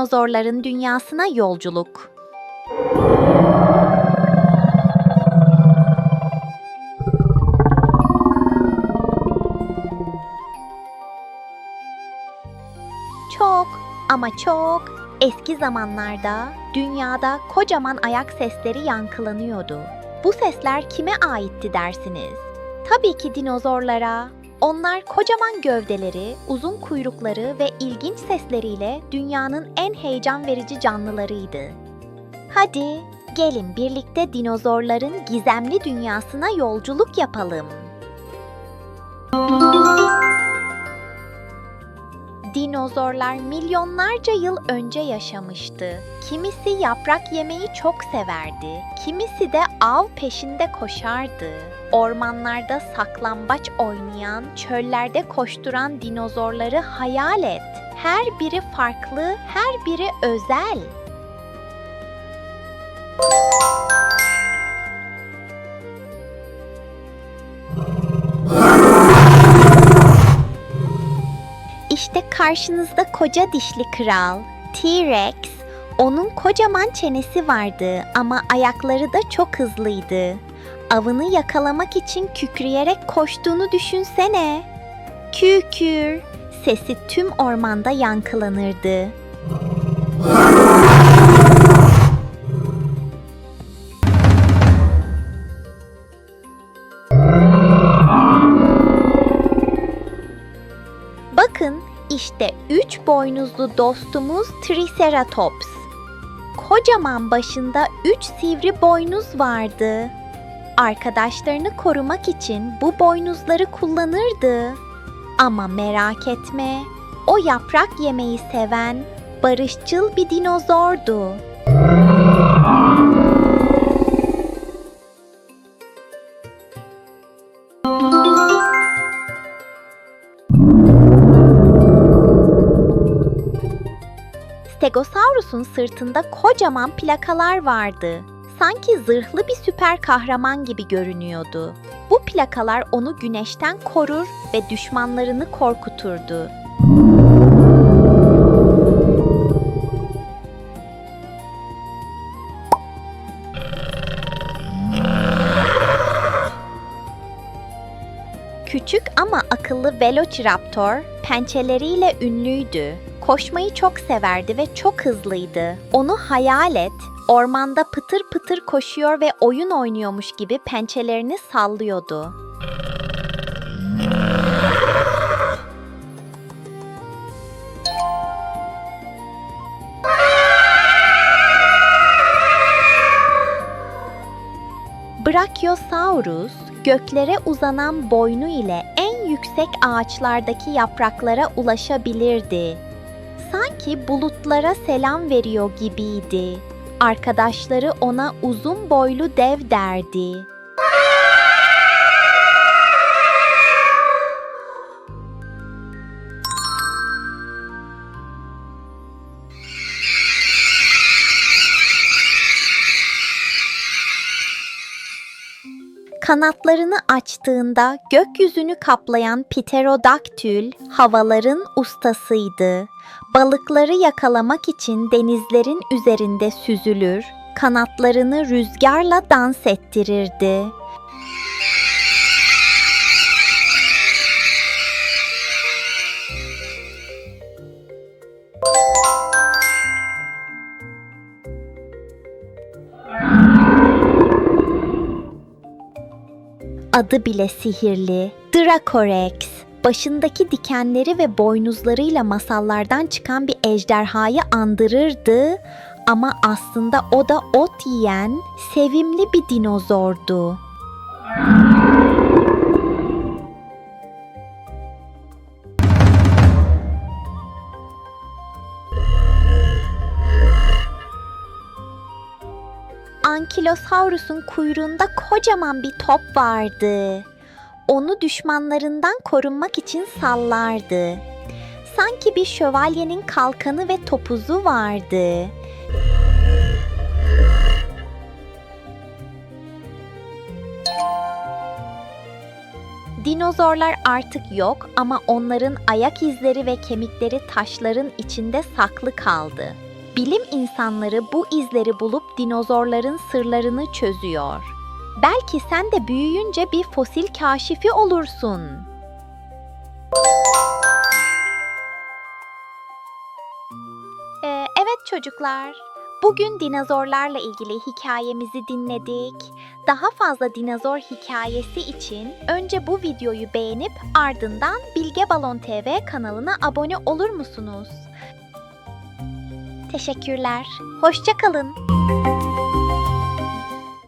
dinozorların dünyasına yolculuk. Çok ama çok eski zamanlarda dünyada kocaman ayak sesleri yankılanıyordu. Bu sesler kime aitti dersiniz? Tabii ki dinozorlara. Onlar kocaman gövdeleri, uzun kuyrukları ve ilginç sesleriyle dünyanın en heyecan verici canlılarıydı. Hadi gelin birlikte dinozorların gizemli dünyasına yolculuk yapalım. Dinozorlar milyonlarca yıl önce yaşamıştı. Kimisi yaprak yemeyi çok severdi, kimisi de av peşinde koşardı. Ormanlarda saklambaç oynayan, çöllerde koşturan dinozorları hayal et. Her biri farklı, her biri özel. İşte karşınızda koca dişli kral, T-Rex. Onun kocaman çenesi vardı ama ayakları da çok hızlıydı. Avını yakalamak için kükreyerek koştuğunu düşünsene. Kükür. Sesi tüm ormanda yankılanırdı. İşte üç boynuzlu dostumuz Triceratops. Kocaman başında üç sivri boynuz vardı. Arkadaşlarını korumak için bu boynuzları kullanırdı. Ama merak etme, o yaprak yemeyi seven, barışçıl bir dinozordu. Stegosaurus'un sırtında kocaman plakalar vardı. Sanki zırhlı bir süper kahraman gibi görünüyordu. Bu plakalar onu güneşten korur ve düşmanlarını korkuturdu. Küçük ama akıllı Velociraptor pençeleriyle ünlüydü. Koşmayı çok severdi ve çok hızlıydı. Onu hayal et, ormanda pıtır pıtır koşuyor ve oyun oynuyormuş gibi pençelerini sallıyordu. Brachiosaurus, göklere uzanan boynu ile en yüksek ağaçlardaki yapraklara ulaşabilirdi. Sanki bulutlara selam veriyor gibiydi. Arkadaşları ona uzun boylu dev derdi. Kanatlarını açtığında gökyüzünü kaplayan Pterodaktül havaların ustasıydı. Balıkları yakalamak için denizlerin üzerinde süzülür, kanatlarını rüzgarla dans ettirirdi. Adı bile sihirli. Dracorex. Başındaki dikenleri ve boynuzlarıyla masallardan çıkan bir ejderhayı andırırdı ama aslında o da ot yiyen sevimli bir dinozordu. Ankylosaurus'un kuyruğunda kocaman bir top vardı. Onu düşmanlarından korunmak için sallardı. Sanki bir şövalyenin kalkanı ve topuzu vardı. Dinozorlar artık yok ama onların ayak izleri ve kemikleri taşların içinde saklı kaldı. Bilim insanları bu izleri bulup dinozorların sırlarını çözüyor. Belki sen de büyüyünce bir fosil kaşifi olursun. Ee, evet çocuklar. Bugün dinozorlarla ilgili hikayemizi dinledik. Daha fazla dinozor hikayesi için önce bu videoyu beğenip ardından Bilge Balon TV kanalına abone olur musunuz? Teşekkürler. Hoşça kalın.